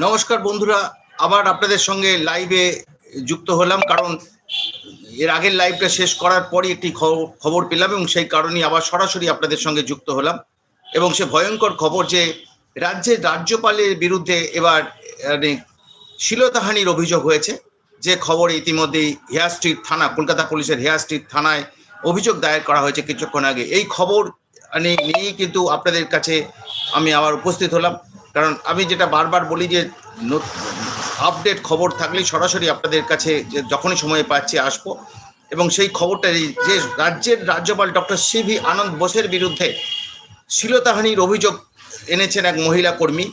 নমস্কার বন্ধুরা আবার আপনাদের সঙ্গে লাইভে যুক্ত হলাম কারণ এর আগের লাইভটা শেষ করার পরই একটি খবর- পেলাম এবং সেই কারণেই আবার সরাসরি আপনাদের সঙ্গে যুক্ত হলাম। এবং সে ভয়ঙ্কর খবর যে রাজ্যের রাজ্যপালের বিরুদ্ধে এবার মানে, শ্লীলতাহানির অভিযোগ হয়েছে। যে খবর ইতিমধ্যেই হেয়ার স্ট্রিট থানা কলকাতা পুলিশের হেয়ার স্ট্রিট থানায় অভিযোগ দায়ের করা হয়েছে কিছুক্ষণ আগে। এই খবর মানে নিয়েই কিন্তু আপনাদের কাছে আমি আবার উপস্থিত হলাম। কারণ আমি যেটা বারবার বলি যে আপডেট খবর থাকলে সরাসরি আপনাদের কাছে যে যখনই সময় পাচ্ছি আসব। এবং সেই খবরটা যে রাজ্যের রাজ্যপাল ডক্টর সিভি আনন্দ বোসের বিরুদ্ধে শ্লীলতাহানির অভিযোগ এনেছেন এক মহিলা কর্মী,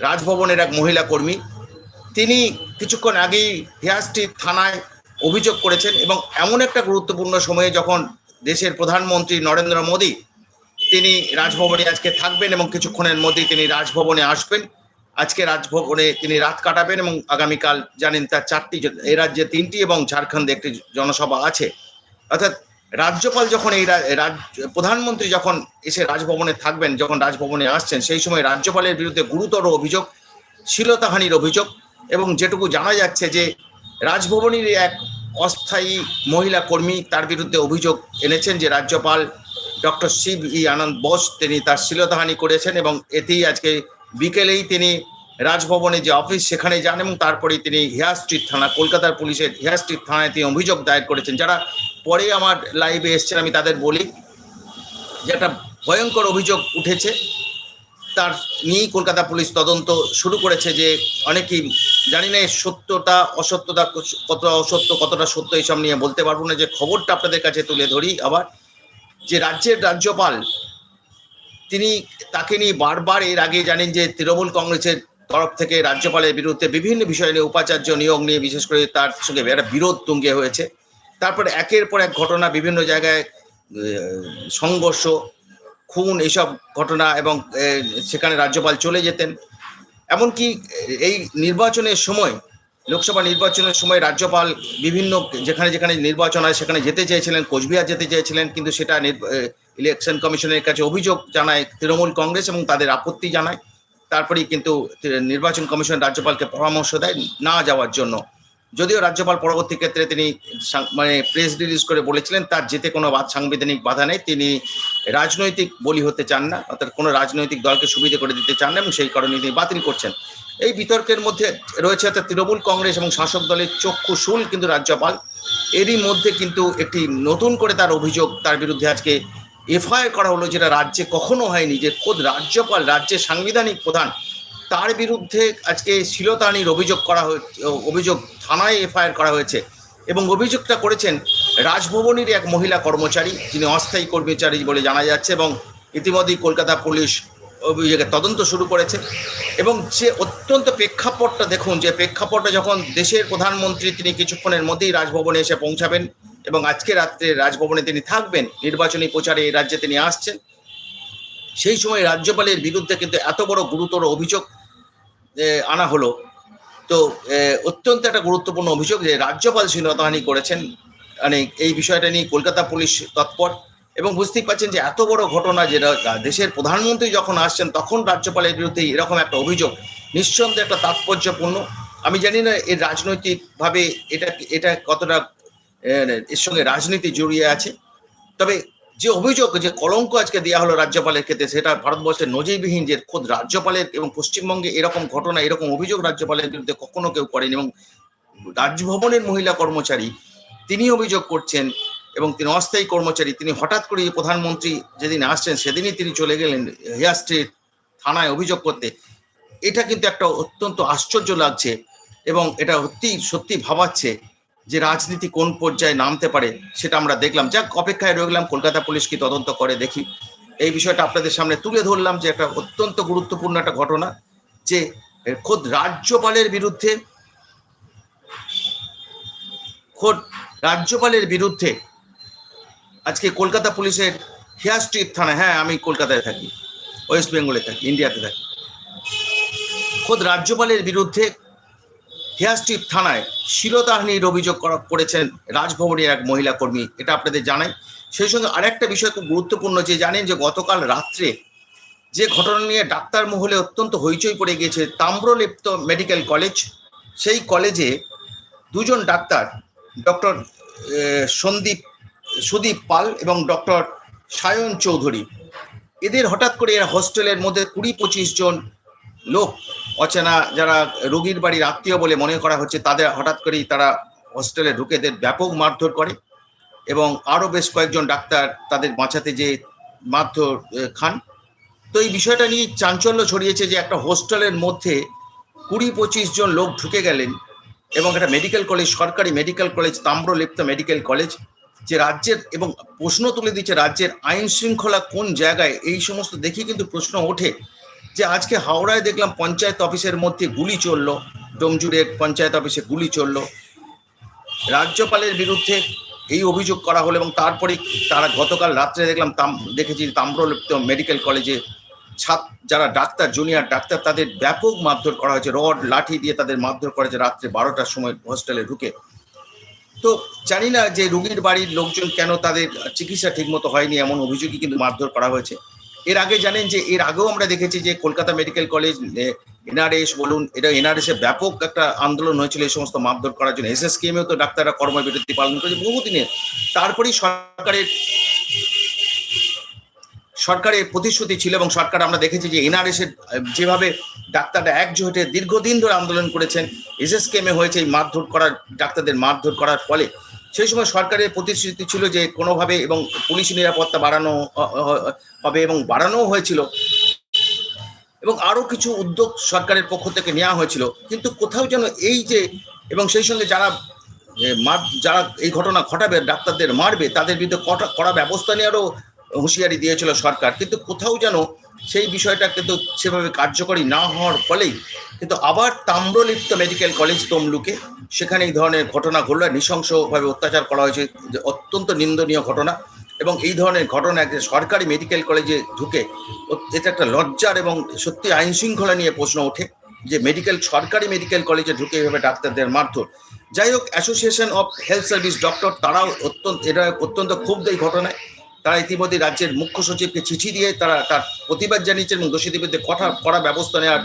রাজভবনের এক মহিলা কর্মী। তিনি কিছুক্ষণ আগেই হেয়ার থানায় অভিযোগ করেছেন এবং এমন একটা গুরুত্বপূর্ণ সময়ে যখন দেশের প্রধানমন্ত্রী নরেন্দ্র মোদী তিনি রাজভবনে আজকে থাকবেন এবং কিছুক্ষণের মধ্যেই তিনি রাজভবনে আসবেন। আজকে রাজভবনে তিনি রাত কাটাবেন এবং আগামীকাল জানেন তার চারটি এই রাজ্যে তিনটি এবং ঝাড়খণ্ডে একটি জনসভা আছে। অর্থাৎ রাজ্যপাল যখন এই রা- রাজ প্রধানমন্ত্রী যখন এসে রাজভবনে থাকবেন, যখন রাজভবনে আসছেন, সেই সময় রাজ্যপালের বিরুদ্ধে গুরুতর অভিযোগ শ্লীলতাহানির অভিযোগ এবং যেটুকু জানা যাচ্ছে যে রাজভবনের এক অস্থায়ী মহিলা কর্মী তার বিরুদ্ধে অভিযোগ এনেছেন যে রাজ্যপাল ডক্টর শিব ই আনন্দ বোস, তিনি তার শ্লীলতাহানি করেছেন এবং এতেই আজকে বিকেলেই তিনি রাজভবনে যে অফিস সেখানে যান এবং তারপরেই তিনি হেয়ার স্ট্রিট থানা, কলকাতার পুলিশের হেয়ার স্ট্রিট থানায় তিনি অভিযোগ দায়ের করেছেন। যারা পরে আমার লাইভে এসছেন, আমি তাদের বলি যে একটা ভয়ঙ্কর অভিযোগ উঠেছে। তার নিয়েই কলকাতা পুলিশ তদন্ত শুরু করেছে যে অনেকেই জানি না সত্যতা, অসত্যতা, কতটা অসত্য, কতটা সত্য এইসব নিয়ে বলতে পারব না। যে খবরটা আপনাদের কাছে তুলে ধরি আবার। যে রাজ্যের রাজ্যপাল, তিনি তাকে নিয়ে বারবার এর আগে জানেন যে তৃণমূল কংগ্রেসের তরফ থেকে রাজ্যপালের বিরুদ্ধে বিভিন্ন বিষয় নিয়ে উপাচার্য নিয়োগ নিয়ে বিশেষ করে তার সঙ্গে একটা বিরোধ তুঙ্গে হয়েছে। তারপরে একের পর এক ঘটনা বিভিন্ন জায়গায় সংঘর্ষ, খুন এইসব ঘটনা এবং সেখানে রাজ্যপাল চলে যেতেন। এমনকি এই নির্বাচনের সময় লোকসভা নির্বাচনের সময় রাজ্যপাল বিভিন্ন যেখানে যেখানে নির্বাচন হয় সেখানে যেতে চেয়েছিলেন, কোচবিহার যেতে চেয়েছিলেন, কিন্তু সেটা ইলেকশন কমিশনের কাছে অভিযোগ জানায় তৃণমূল কংগ্রেস এবং তাদের আপত্তি জানায়। তারপরেই কিন্তু নির্বাচন কমিশন রাজ্যপালকে পরামর্শ দেয় না যাওয়ার জন্য। যদিও রাজ্যপাল পরবর্তী ক্ষেত্রে তিনি মানে প্রেস রিলিজ করে বলেছিলেন, তার যেতে কোনো সাংবিধানিক বাধা নেই। তিনি রাজনৈতিক বলি হতে চান না, অর্থাৎ কোনো রাজনৈতিক দলকে সুবিধা করে দিতে চান না এবং সেই কারণে তিনি বাতিল করছেন। এই বিতর্কের মধ্যে রয়েছে তৃণমূল কংগ্রেস এবং শাসক দলের চক্ষু শুল কিন্তু রাজ্যপাল। এরই মধ্যে কিন্তু একটি নতুন করে তার অভিযোগ তার বিরুদ্ধে আজকে এফআইআর করা হলো, যেটা রাজ্যে কখনো হয়নি, যে খোদ রাজ্যপাল, রাজ্যের সাংবিধানিক প্রধান, তার বিরুদ্ধে আজকে শিলতানির অভিযোগ করা অভিযোগ থানায় এফআইআর করা হয়েছে এবং অভিযোগটা করেছেন রাজভবনের এক মহিলা কর্মচারী, যিনি অস্থায়ী কর্মচারী বলে জানা যাচ্ছে এবং ইতিমধ্যেই কলকাতা পুলিশ অভিযোগের তদন্ত শুরু করেছে এবং যে অত্যন্ত প্রেক্ষাপটটা দেখুন, যে প্রেক্ষাপটটা যখন দেশের প্রধানমন্ত্রী তিনি কিছুক্ষণের মধ্যেই রাজভবনে এসে পৌঁছাবেন এবং আজকে রাত্রে রাজভবনে তিনি থাকবেন, নির্বাচনী প্রচারে এই রাজ্যে তিনি আসছেন, সেই সময় রাজ্যপালের বিরুদ্ধে কিন্তু এত বড় গুরুতর অভিযোগ আনা হলো। তো অত্যন্ত একটা গুরুত্বপূর্ণ অভিযোগ যে রাজ্যপাল শ্লীলতাহানি করেছেন মানে এই বিষয়টা নিয়ে কলকাতা পুলিশ তৎপর। এবং বুঝতেই পারছেন যে এত বড় ঘটনা যে রা- দেশের প্রধানমন্ত্রী যখন আসছেন, তখন রাজ্যপালের বিরুদ্ধে এরকম একটা অভিযোগ নিঃসন্দেহে একটা তাৎপর্যপূর্ণ। আমি জানি না এর রাজনৈতিকভাবে এটা এটা কতটা এর সঙ্গে রাজনীতি জড়িয়ে আছে। তবে যে অভিযোগ, যে কলঙ্ক আজকে দেওয়া হলো রাজ্যপালের ক্ষেত্রে, সেটা ভারতবর্ষের নজিরবিহীন যে খোদ রাজ্যপালের এবং পশ্চিমবঙ্গে এরকম ঘটনা, এরকম অভিযোগ রাজ্যপালের বিরুদ্ধে কখনো কেউ করেন এবং রাজভবনের মহিলা কর্মচারী তিনি অভিযোগ করছেন এবং তিনি অস্থায়ী কর্মচারী, তিনি হঠাৎ করে প্রধানমন্ত্রী যেদিন আসছেন, সেদিনই তিনি চলে গেলেন হেয়ার স্ট্রিট থানায় অভিযোগ করতে। এটা কিন্তু একটা অত্যন্ত আশ্চর্য লাগছে এবং এটা সত্যি সত্যি ভাবাচ্ছে যে রাজনীতি কোন পর্যায়ে নামতে পারে সেটা আমরা দেখলাম। যাক, অপেক্ষায় রয়ে গেলাম কলকাতা পুলিশ কি তদন্ত করে দেখি। এই বিষয়টা আপনাদের সামনে তুলে ধরলাম যে একটা অত্যন্ত গুরুত্বপূর্ণ একটা ঘটনা যে খোদ রাজ্যপালের বিরুদ্ধে, খোদ রাজ্যপালের বিরুদ্ধে আজকে কলকাতা পুলিশের হেয়ার স্ট্রিট থানা হ্যাঁ আমি কলকাতায় থাকি, ওয়েস্ট বেঙ্গলে থাকি, ইন্ডিয়াতে থাকি। খোদ রাজ্যপালের বিরুদ্ধে হেয়ার স্ট্রিট থানায় শিলতাহানির অভিযোগ করা করেছেন রাজভবনের এক মহিলা কর্মী, এটা আপনাদের জানাই। সেই সঙ্গে আরেকটা বিষয় খুব গুরুত্বপূর্ণ যে জানেন যে গতকাল রাত্রে যে ঘটনা নিয়ে ডাক্তার মহলে অত্যন্ত হইচই পড়ে গিয়েছে তাম্রলিপ্ত মেডিকেল কলেজ, সেই কলেজে দুজন ডাক্তার, ডক্টর সন্দীপ সুদীপ পাল এবং ডক্টর সায়ন চৌধুরী। এদের হঠাৎ করে এরা হোস্টেলের মধ্যে কুড়ি পঁচিশ জন লোক, অচেনা যারা রোগীর বাড়ির আত্মীয় বলে মনে করা হচ্ছে, তাদের হঠাৎ করেই তারা হোস্টেলে ঢুকে এদের ব্যাপক মারধর করে এবং আরও বেশ কয়েকজন ডাক্তার তাদের বাঁচাতে যে মারধর খান। তো এই বিষয়টা নিয়ে চাঞ্চল্য ছড়িয়েছে যে একটা হোস্টেলের মধ্যে কুড়ি পঁচিশ জন লোক ঢুকে গেলেন এবং একটা মেডিকেল কলেজ, সরকারি medical college, Tamralipta medical college যে রাজ্যের এবং প্রশ্ন তুলে দিচ্ছে রাজ্যের আইন শৃঙ্খলা কোন জায়গায়? এই সমস্ত দেখে কিন্তু প্রশ্ন ওঠে। যে আজকে হাওড়ায় দেখলাম পঞ্চায়েত অফিসের মধ্যে গুলি চলল, ডোমজুড়ের পঞ্চায়েত অফিসে গুলি চলল। রাজ্যপালের বিরুদ্ধে এই অভিযোগ করা হলো এবং তারপরে তারা গতকাল রাত্রে দেখলাম তাম, দেখেছি তাম্রলিপ্ত মেডিকেল কলেজে ছাত, যারা ডাক্তার, জুনিয়র ডাক্তার, তাদের ব্যাপক মারধর করা হয়েছে। রড, লাঠি দিয়ে তাদের মারধর করা হয়েছে রাত্রে বারোটার সময় হোস্টেলে ঢুকে। তো জানি না যে রোগীর বাড়ির লোকজন কেন তাদের চিকিৎসা ঠিকমতো হয়নি, এমন অভিযোগই কিন্তু মারধর করা হয়েছে। এর আগে জানেন যে, এর আগেও আমরা দেখেছি যে কলকাতা মেডিকেল কলেজ এনআরএস বলুন, এটা এনআরএস এ ব্যাপক একটা আন্দোলন হয়েছিল এই সমস্ত মারধর করার জন্য। এস এস কেমেও তো ডাক্তাররা কর্মবিরতি পালন করেছে বহুদিনের। তারপরেই সরকারের সরকারের প্রতিশ্রুতি ছিল এবং সরকার আমরা দেখেছি যে এনআরএস এর যেভাবে ডাক্তাররা একজোটে দীর্ঘদিন ধরে আন্দোলন করেছেন এসএসকেমে হয়েছে এই মারধর করার, ডাক্তারদের মারধর করার ফলে। সেই সময় সরকারের প্রতিশ্রুতি ছিল যে কোনোভাবে এবং পুলিশ নিরাপত্তা বাড়ানো হবে এবং বাড়ানোও হয়েছিল। এবং আরও কিছু উদ্যোগ সরকারের পক্ষ থেকে নেওয়া হয়েছিল। কিন্তু কোথাও যেন এই যে, এবং সেই সঙ্গে যারা মার, যারা এই ঘটনা ঘটাবে, ডাক্তারদের মারবে, তাদের বিরুদ্ধে কড়া ব্যবস্থা নেওয়ারও হুঁশিয়ারি দিয়েছিল সরকার। কিন্তু কোথাও যেন সেই বিষয়টা কিন্তু সেভাবে কার্যকরী না হওয়ার ফলেই কিন্তু আবার তাম্রলিপ্ত মেডিকেল কলেজ তমলুকে সেখানে এই ধরনের ঘটনা ঘটলো নৃশংসভাবে অত্যাচার করা হয়েছে। যে অত্যন্ত নিন্দনীয় ঘটনা এবং এই ধরনের ঘটনা একটা সরকারি মেডিকেল কলেজে ঢুকে এটা একটা লজ্জার এবং সত্যি আইন শৃঙ্খলা নিয়ে প্রশ্ন ওঠে যে মেডিকেল, সরকারি মেডিকেল কলেজে ঢুকে এভাবে ডাক্তারদের মারধর। যাই হোক association of health service doctor তারাও অত্যন্ত এটা অত্যন্ত ক্ষুব্ধ এই ঘটনায়। তারা ইতিমধ্যে রাজ্যের মুখ্য সচিবকে চিঠি দিয়ে তারা তার প্রতিবাদ জানিয়েছেন এবং দোষীদের বিরুদ্ধে কঠা কড়া ব্যবস্থা নেওয়ার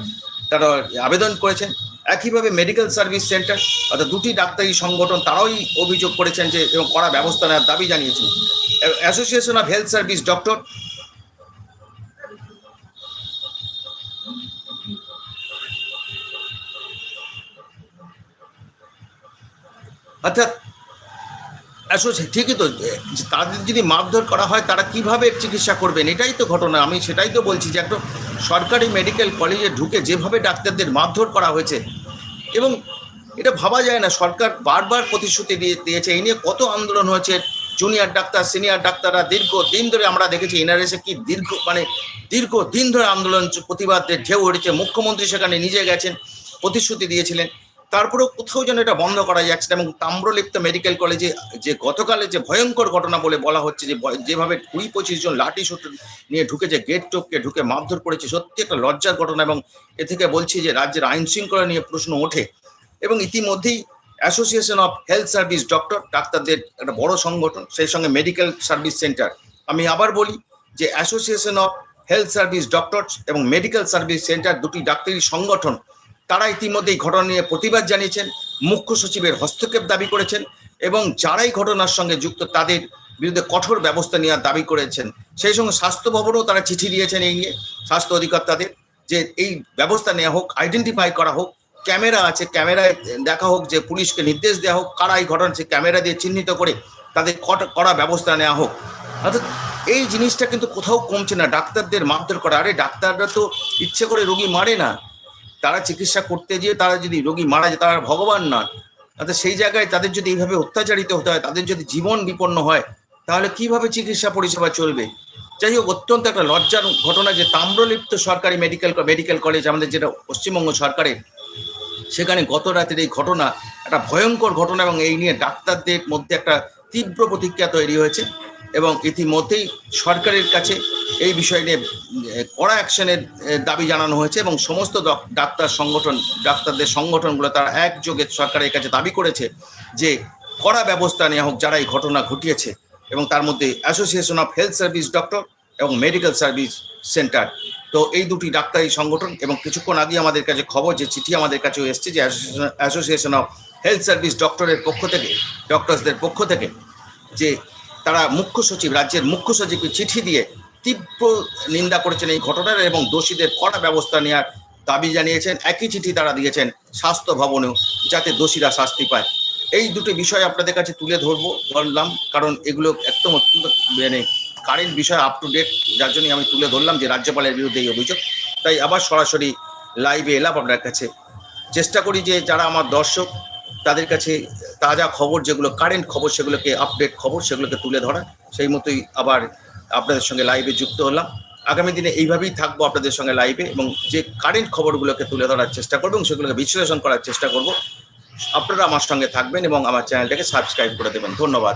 তারা আবেদন করেছেন। একইভাবে মেডিকেল সার্ভিস সেন্টার অর্থাৎ দুটি ডাক্তারি সংগঠন তারাই অভিযোগ করেছেন যে এবং কড়া ব্যবস্থা নেওয়ার দাবি জানিয়েছেন। Association of health service doctor অর্থাৎ আসলে ঠিকই তো তাদের যদি মারধর করা হয়, তারা কীভাবে চিকিৎসা করবেন? এটাই তো ঘটনা, আমি সেটাই তো বলছি যে একটা সরকারি মেডিকেল কলেজে ঢুকে যেভাবে ডাক্তারদের মারধর করা হয়েছে, এবং এটা ভাবা যায় না, সরকার বারবার প্রতিশ্রুতি দিয়ে, দিয়েছে, এই নিয়ে কত আন্দোলন হয়েছে জুনিয়র ডাক্তার সিনিয়র ডাক্তাররা দীর্ঘ দিন ধরে আমরা দেখেছি এনআরএসে কি দীর্ঘ মানে দীর্ঘ দিন ধরে আন্দোলন প্রতিবাদের ঢেউ উঠেছে, মুখ্যমন্ত্রী সেখানে নিজে গেছেন, প্রতিশ্রুতি দিয়েছিলেন তারপরেও কোথাও যেন এটা বন্ধ করা যাচ্ছে এবং তাম্রলিপ্ত মেডিকেল কলেজে যে গতকালে যে ভয়ঙ্কর ঘটনা বলে বলা হচ্ছে, যে যেভাবে কুড়ি পঁচিশ জন লাঠি শুট নিয়ে ঢুকেছে গেট টপকে ঢুকে মারধর করেছে, সত্যি একটা লজ্জার ঘটনা, এবং এ থেকে বলছি যে রাজ্যের আইন শৃঙ্খলা নিয়ে প্রশ্ন ওঠে। এবং ইতিমধ্যেই association of health service doctor ডাক্তারদের একটা বড় সংগঠন, সেই সঙ্গে মেডিকেল সার্ভিস সেন্টার আমি আবার বলি যে association of health service doctor এবং মেডিকেল সার্ভিস সেন্টার দুটি ডাক্তারি সংগঠন তারা ইতিমধ্যে এই ঘটনা নিয়ে প্রতিবাদ জানিয়েছেন, মুখ্য সচিবের হস্তক্ষেপ দাবি করেছেন এবং যারাই ঘটনার সঙ্গে যুক্ত তাদের বিরুদ্ধে কঠোর ব্যবস্থা নেওয়ার দাবি করেছেন। সেই সঙ্গে স্বাস্থ্য ভবনও তারা চিঠি দিয়েছেন এই নিয়ে, স্বাস্থ্য অধিকর্তাদের, যে এই ব্যবস্থা নেওয়া হোক আইডেন্টিফাই করা হোক, ক্যামেরা আছে, ক্যামেরায় দেখা হোক, যে পুলিশকে নির্দেশ দেওয়া হোক, কারা এই ঘটনা সে ক্যামেরা দিয়ে চিহ্নিত করে তাদের কড়া ব্যবস্থা নেওয়া হোক। অর্থাৎ এই জিনিসটা কিন্তু কোথাও কমছে না, ডাক্তারদের মারধর করা। আরে, ডাক্তাররা তো ইচ্ছে করে রোগী মারে না। তারা চিকিৎসা করতে গিয়ে তারা যদি রোগী মারা যায়, তারা ভগবান না অর্থাৎ সেই জায়গায় তাদের যদি এইভাবে অত্যাচারিত হতে হয়, তাদের যদি জীবন বিপন্ন হয়, তাহলে কীভাবে চিকিৎসা পরিষেবা চলবে? যাই হোক, অত্যন্ত একটা লজ্জার ঘটনা যে তাম্রলিপ্ত সরকারি মেডিকেল মেডিকেল কলেজ আমাদের যেটা পশ্চিমবঙ্গ সরকারের, সেখানে গত রাতের এই ঘটনা একটা ভয়ঙ্কর ঘটনা এবং এই নিয়ে ডাক্তারদের মধ্যে একটা তীব্র প্রতিক্রিয়া তৈরি হয়েছে এবং ইতিমধ্যেই সরকারের কাছে এই বিষয় নিয়ে কড়া অ্যাকশনের দাবি জানানো হয়েছে এবং সমস্ত ডাক্তার সংগঠন, ডাক্তারদের সংগঠনগুলো তারা একযোগে সরকারের কাছে দাবি করেছে যে কড়া ব্যবস্থা নেওয়া হোক যারা এই ঘটনা ঘটিয়েছে এবং তার মধ্যে association of health service doctor এবং মেডিকেল সার্ভিস সেন্টার তো এই দুটি ডাক্তারি সংগঠন এবং কিছুক্ষণ আগে আমাদের কাছে খবর, যে চিঠি আমাদের কাছেও এসছে যে অ্যাসোসিয়েশন অফ হেলথ সার্ভিস ডক্টরের পক্ষ থেকে ডক্টরসদের পক্ষ থেকে, যে তারা মুখ্য সচিব, রাজ্যের মুখ্য সচিবকে চিঠি দিয়ে তীব্র নিন্দা করেছেন এই ঘটনার এবং দোষীদের কড়া ব্যবস্থা নেওয়ার দাবি জানিয়েছেন। একই চিঠি তারা দিয়েছেন স্বাস্থ্য ভবনেও যাতে দোষীরা শাস্তি পায়। এই দুটি বিষয় আপনাদের কাছে তুলে ধরবো, ধরলাম, কারণ এগুলো একদম অত্যন্ত মানে কারেন্ট বিষয় আপ টু ডেট যার জন্য আমি তুলে ধরলাম যে রাজ্যপালের বিরুদ্ধে এই অভিযোগ। তাই আবার সরাসরি লাইভে এলাম আপনার কাছে। চেষ্টা করি যে যারা আমার দর্শক, তাদের কাছে তাজা খবর যেগুলো কারেন্ট খবর সেগুলোকে আপডেট খবর সেগুলোকে তুলে ধরা সেই মতোই আবার আপনাদের সঙ্গে লাইভে যুক্ত হলাম। আগামী দিনে এইভাবেই থাকব আপনাদের সঙ্গে লাইভে এবং যে কারেন্ট খবরগুলোকে তুলে ধরার চেষ্টা করব এবং সেগুলোকে বিশ্লেষণ করার চেষ্টা করব, আপনারা আমার সঙ্গে থাকবেন এবং আমার চ্যানেলটাকে সাবস্ক্রাইব করে দেবেন। ধন্যবাদ।